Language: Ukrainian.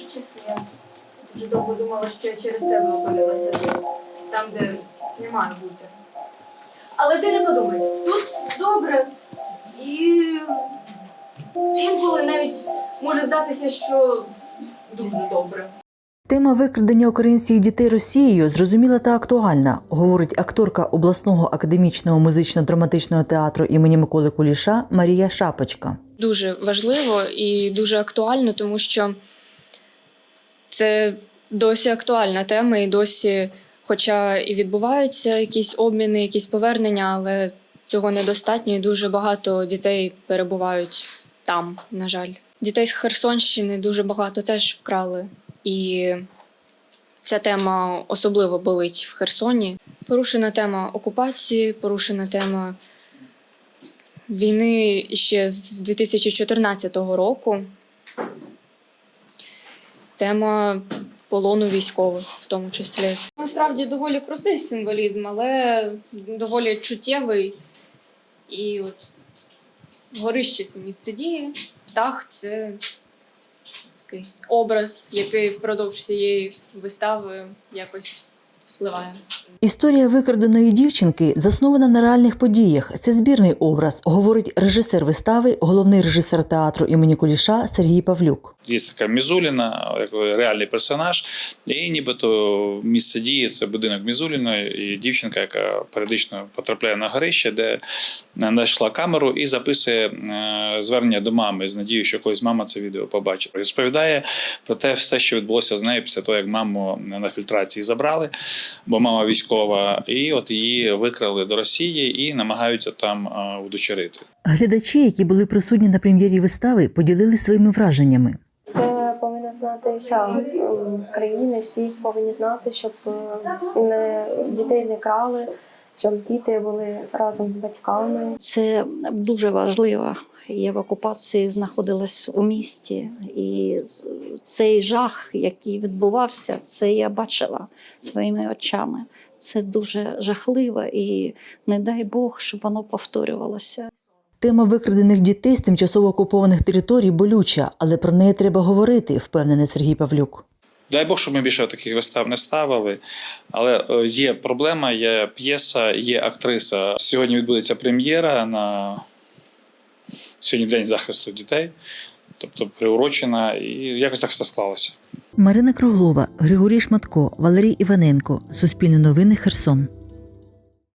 Якщо чесно, я дуже довго думала, що я через тебе опинилася тут, там, де не маю бути. Але ти не подумай, тут добре. І інколи навіть може здатися, що дуже добре. Тема викрадення українських дітей Росією зрозуміла та актуальна, говорить акторка обласного академічного музично-драматичного театру імені Миколи Куліша Марія Шапочка. дуже важливо і дуже актуально, тому що це досі актуальна тема, і досі, хоча і відбуваються якісь обміни, якісь повернення, але цього недостатньо, і дуже багато дітей перебувають там, на жаль. Дітей з Херсонщини дуже багато теж вкрали. І ця тема особливо болить в Херсоні. Порушена тема окупації, порушена тема війни ще з 2014 року. Тема полону військових, в тому числі. Насправді доволі простий символізм, але доволі чуттєвий. І от горище це місце дії, птах це такий образ, який впродовж всієї вистави якось вспливає. Історія викраденої дівчинки заснована на реальних подіях. Це збірний образ, говорить режисер вистави, головний режисер театру імені Куліша Сергій Павлюк. Є така Мізуліна, реальний персонаж, і нібито місце дії це будинок Мізуліної і дівчинка, яка періодично потрапляє на горище, де знайшла камеру і записує е, звернення до мами з надією, що колись мама це відео побачить. Розповідає про те все, що відбулося з нею після того, як маму на фільтрації забрали, бо мама військова, і от її викрали до Росії і намагаються там е, удочерити. Глядачі, які були присутні на прем'єрі вистави, поділилися своїми враженнями. Це повинна знати вся країна, всі повинні знати, щоб е, не дітей не крали, щоб діти були разом з батьками. Це дуже важливо. Я в окупації знаходилась у місті, і цей жах, який відбувався, це я бачила своїми очами. Це дуже жахливо, і не дай Бог, щоб воно повторювалося. Тема викрадених дітей з тимчасово окупованих територій болюча, але про неї треба говорити, впевнений Сергій Павлюк. Дай Бог, щоб ми більше таких вистав не ставили. Але е, є проблема, є п'єса, є актриса. Сьогодні відбудеться прем'єра на сьогодні День захисту дітей, тобто приурочена, і якось так все склалося. Марина Круглова, Григорій Шматко, Валерій Іваненко. Суспільне новини Херсон.